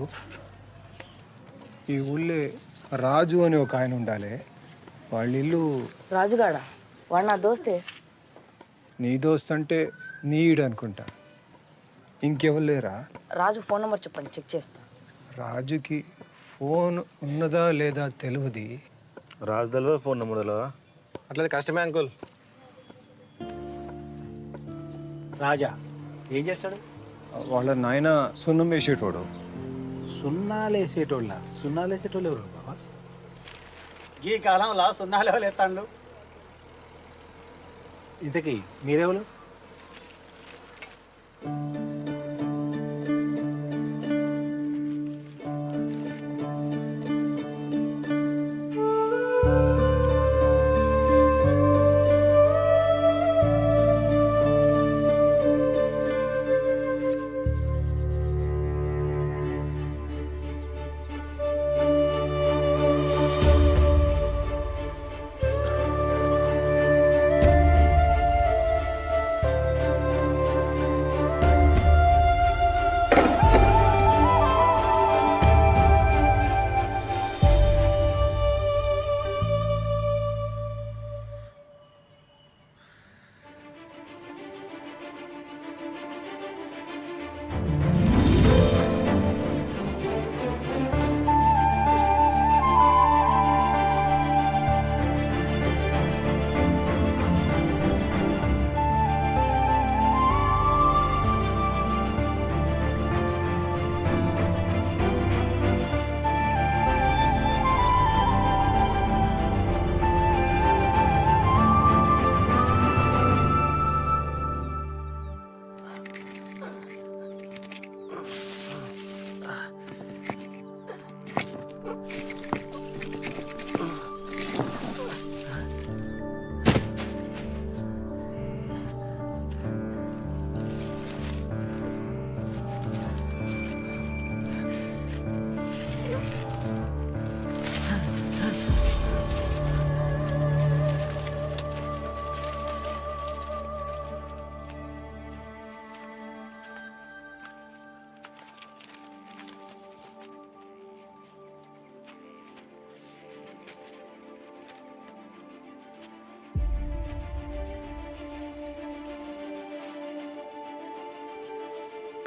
బాబు ఈ ఊళ్ళో రాజు అని ఒక ఆయన ఉండాలి. వాళ్ళ ఇల్లు రాజుగాడ? వాడు నా దోస్తే? నీ దోస్త్ అంటే నీడు అనుకుంటా. ఇంకెవరు లేరా? రాజు ఫోన్ నెంబర్ చెప్పండి చెక్ చేస్తా. రాజుకి ఫోన్ ఉన్నదా లేదా తెలియదు రాజు తెలియదు ఫోన్ నెంబర్ తెలియదా అట్లయితే కష్టమే అంకుల్. రాజా ఏం చేస్తాడు? వాళ్ళ నాయన సున్నం వేసేటోడు. సున్నాలు వేసేటోళ్ళ సున్నాలు వేసేటోళ్ళు ఎవరు బాబా? ఈ కాలంలో సున్నాలు ఎవరు ఎత్తాండు ఇంతకీ మీరెవరు?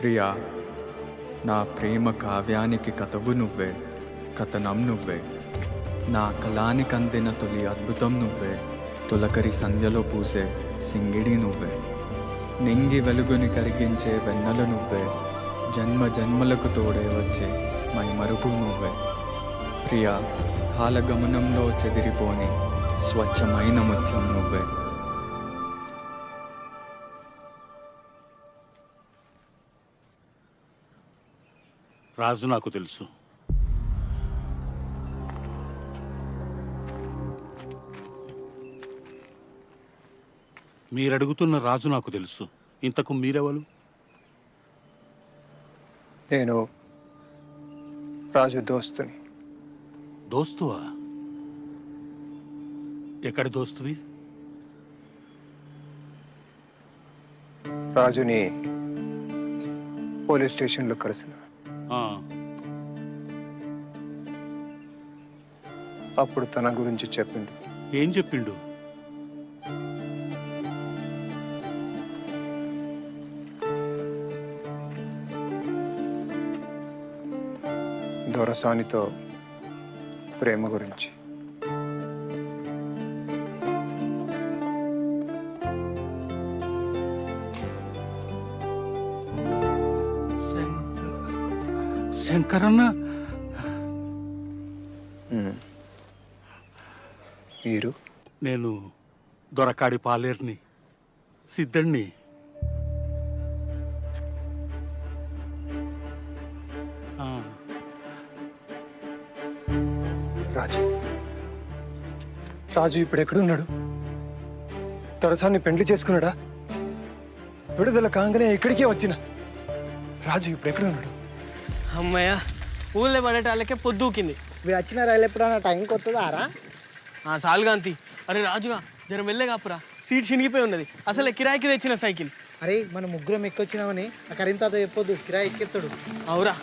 ప్రియా నా ప్రేమ కావ్యానికి కథవు నువ్వే కథనం నువ్వే. నా కళానికి అందిన తొలి అద్భుతం నువ్వే తొలకరి సంధ్యలో పూసే సింగిడి నువ్వే. నింగి వెలుగుని కరిగించే వెన్నెల నువ్వే జన్మ జన్మలకు తోడే వచ్చే మై మరుపు నువ్వే. ప్రియా కాలగమనంలో చెదిరిపోని స్వచ్ఛమైన ముత్యం నువ్వే. రాజు నాకు తెలుసు. మీరడుగుతున్న రాజు నాకు తెలుసు. ఇంతకు మీరెవరు? నేను రాజు దోస్తుని. దోస్తువా? ఎక్కడి దోస్తువి? రాజుని పోలీస్ స్టేషన్లో కలిసిన అప్పుడు తన గురించి చెప్పిండు. ఏం చెప్పిండు? దొరసానితో ప్రేమ గురించి. శంకరన్న. మీరు? నేను దొరకాడి పాలేర్ని సిద్ధణ్ణి. ఆ, రాజు. రాజు ఇప్పుడు ఎక్కడున్నాడు దొరసాన్ని పెండ్లి చేసుకున్నాడా? విడుదల కాగానే ఇక్కడికే వచ్చిన. రాజు ఇప్పుడు ఎక్కడున్నాడు అమ్మయ్య ఊళ్ళో పడేటాళ్ళకే పొద్దుకింది మీరు వచ్చిన రైలు ఎప్పుడైనా టైంకి వస్తుందా రా ఆ సాల్గాంతి అరే రాజుగా జర వెళ్ళే కాపురా. సీట్ చినిగిపోయి ఉన్నది. అసలే కిరాయికి తెచ్చిన సైకిల్. అరే మన ముగ్గురం ఎక్కొచ్చినామని ఆ కరీం తాత చెప్పొద్దు కిరాయి ఎక్కెత్తాడు. అవురా.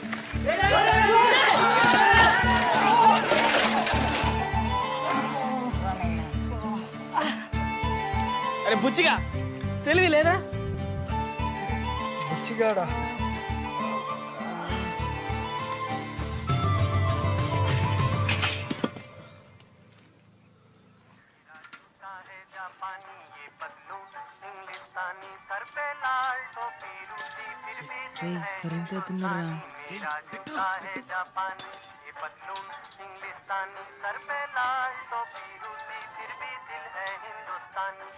అరే బుచ్చిగా తెలివి లేదా బుచ్చిగాడా पानी ये बदलू इंग्लिस्तानी सर पे लाल टोपी रूसी फिर भी दिल है मेरा जूता है जापानी ये बदलू इंग्लिस्तानी सर पे लाल टोपी रूसी फिर भी दिल है हिंदुस्तानी।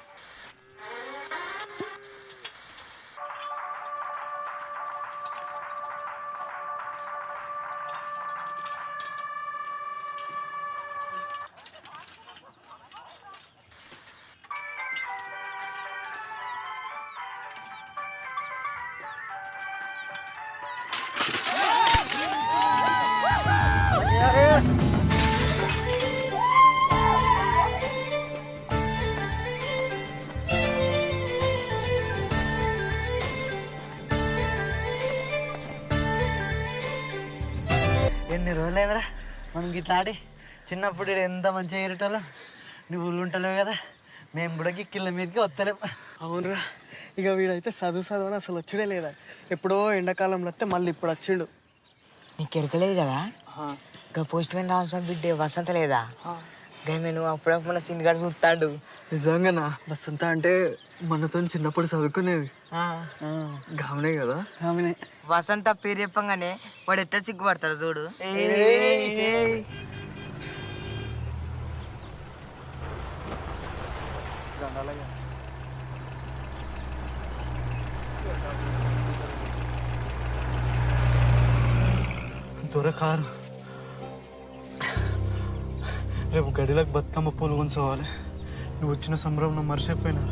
గిట్లా ఆడి చిన్నప్పుడు ఎంత మంచిగా ఎరటోళ్ళం నువ్వు ఉంటలేవు కదా. మేము కూడా గిక్కిళ్ళ మీదకి వస్తలేం. అవునరా. ఇక వీడైతే చదువు చదువు అసలు వచ్చుడే లేదా. ఎప్పుడో ఎండాకాలంలో వస్తే మళ్ళీ ఇప్పుడు వచ్చిండు. నీకు ఎరకలేదు కదా? ఇంకా పోస్ట్ మ్యాన్ రామస్వామి బిడ్డ వసంత లేదా? నువ్వు అప్పుడప్పుడు సీన్ గారు చూస్తాడు నిజంగానా? వసంత అంటే మనతో చిన్నప్పుడు చదువుకునేది. గామనే కదా? ఆమెనే వసంత పేరు చెప్పంగానే వాడు ఎట్లా సిగ్గుపడతాడు చూడు. దొరకారు. రేపు గడిలకు బతుకమ్మ పూలు కొంచోవాలి నువ్వు వచ్చిన సంబరం మర్చిపోయినా.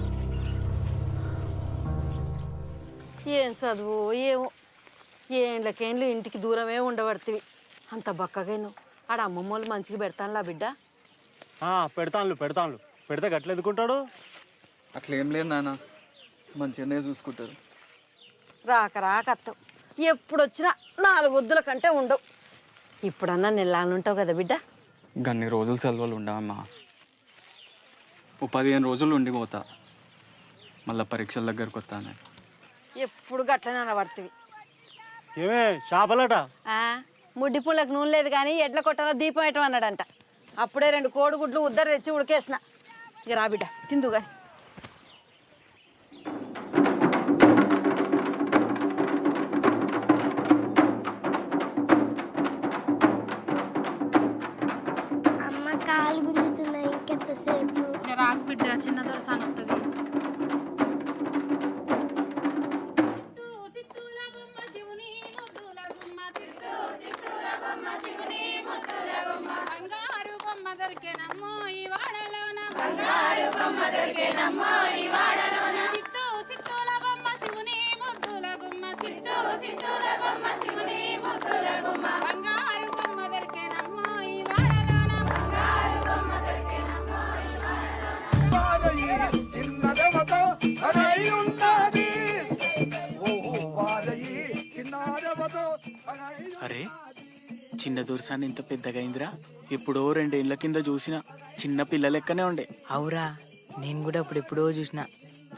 ఏం చదువు ఏమో ఏండ్లకేండ్లు ఇంటికి దూరమే ఉండబడుతుంది అంత బక్కగా నువ్వు ఆడ అమ్మమ్మ వాళ్ళు మంచిగా పెడతానులా బిడ్డ? పెడతాను పెడతాను పెడితే గట్ల ఎదుకుంటాడు? అట్లేం లేదు నాన్న. మంచిగానే చూసుకుంటారు. రాక రాక అత్తవు. ఎప్పుడు వచ్చినా నాలుగు వద్దుల కంటే ఉండవు. ఇప్పుడన్నా నెల్లానుంటావు కదా బిడ్డ? గన్ని రోజులు సెలవులు ఉండవమ్మా. ఓ పదిహేను రోజులు ఉండిపోతా మళ్ళీ పరీక్షల దగ్గరకు వస్తాను. ఎప్పుడు గట్లనే అనబడుతుంది ఏమే చేపలట? ముడ్డి పుళ్ళకి నూనె లేదు కానీ ఎడ్ల కొట్టలో దీపం పెట్టం అన్నాడంట. అప్పుడే రెండు కోడిగుడ్లు ఉద్దరు తెచ్చి ఉడికేసిన. ఇక రా బిడ్డ తిందుగా బిడ్డ చిన్న దొరసాని వస్తుంది బంగారు బొమ్మ దొరికేనమ్మో ఈ వాడలోన బంగారు బొమ్మ దొరికేనమ్మో ఈ వాడలోన చిన్న దొరసాన్ని ఇంత పెద్దగా అయిందిరా ఎప్పుడో రెండేళ్ళ కింద చూసిన. చిన్న పిల్ల లెక్కనే ఉండే. అవురా నేను కూడా ఇప్పుడు ఎప్పుడో చూసిన.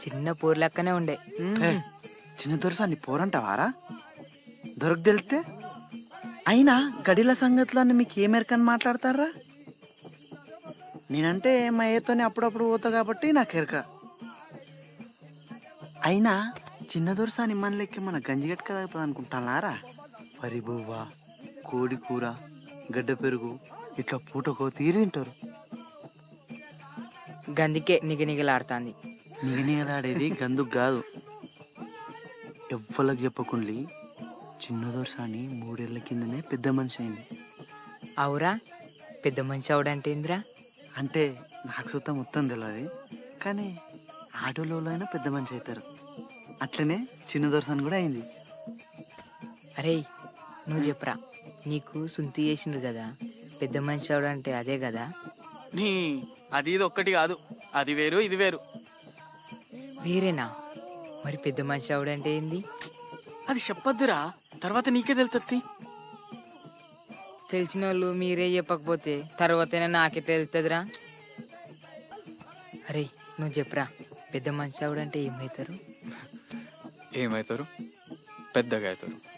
చిన్న పూర్ లెక్కనే ఉండే చిన్న దొరసా నీ పోరంటావారా? దొరక తెలితే అయినా గడిల సంగతులన్నీ మీకు ఏ మేరకని మాట్లాడతారా? నేనంటే మా ఏతోనే అప్పుడప్పుడు పోతా కాబట్టి నాకు ఎరక. అయినా చిన్న దొరసాని మన లెక్క మన తాగుతుంది అనుకుంటానారా వరి బువ్వ. కోడి కూర గడ్డ పెరుగు ఇట్లా పూటకో తీరి తింటారు. గందికే నిగనిగలాడుతాంది. నిగనిగలాడేది గందుకు కాదు. ఎవ్వలకు చెప్పకుండి చిన్న దొరసాని మూడేళ్ళ కిందనే పెద్ద మనిషి అయింది. అవురా? పెద్ద మనిషి అవడంటే ఏందిరా? అంటే నాకు సుత మొత్తం తెలియదు కానీ అయినా పెద్ద మనిషి అవుతారు. అట్లనే చిన్న దొరసాని కూడా అయింది. అరే నువ్వు చెప్పరా? నీకు సుంతి చేసిండ్రు కదా. పెద్ద మనిషి అవడంటే అదే కదా. నీ అది ఇది ఒక్కటి కాదు. అది వేరు ఇది వేరు. వేరేనా? మరి పెద్ద మనిషి ఆవిడంటే ఏంది? అది చెప్పొద్దురా. తర్వాత నీకే తెలుస్తుంది తెలిసిన వాళ్ళు మీరే చెప్పకపోతే తర్వాతైనా నాకే తెలుస్తుందిరా అరే నువ్వు చెప్పరా. పెద్ద మనిషి ఆవిడంటే ఏమవుతారు ఏమవుతారు పెద్దగా అవుతారు.